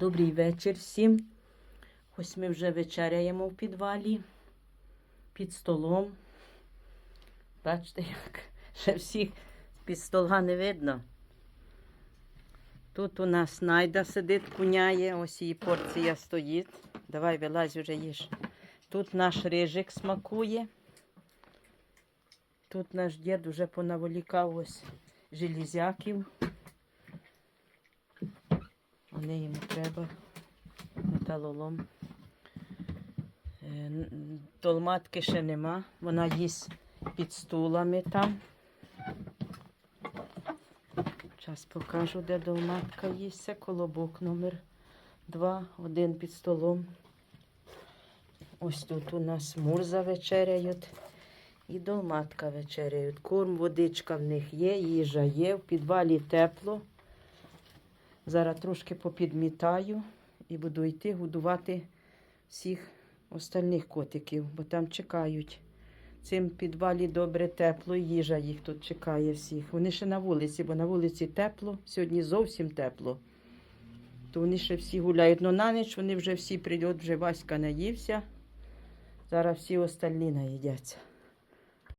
Добрий вечір всім. Ось ми вже вечеряємо в підвалі, під столом. Бачите, як ще всіх під стола не видно. Тут у нас найда сидить, куняє, ось її порція стоїть. Давай вилазь вже їж. Тут наш рижик смакує. Тут наш дід вже понаволікав ось железяків. Вони йому треба металолом. Е, Долматки ще нема. Вона їсть під стулами там. Зараз покажу, де долматка їсть. Колобок номер 2, один під столом. Ось тут у нас мурза вечеряють. І долматка вечеряють. Корм, водичка в них є, їжа є, в підвалі тепло. Зараз трошки попідмітаю і буду йти годувати всіх остальних котиків, бо там чекають. Цим підвалі добре тепло, їжа їх тут чекає всіх. Вони ще на вулиці, бо на вулиці тепло, сьогодні зовсім тепло. То вони ще всі гуляють. Ну на ніч вони вже всі прийдуть, вже Васька наївся. Зараз всі остальні наїдяться.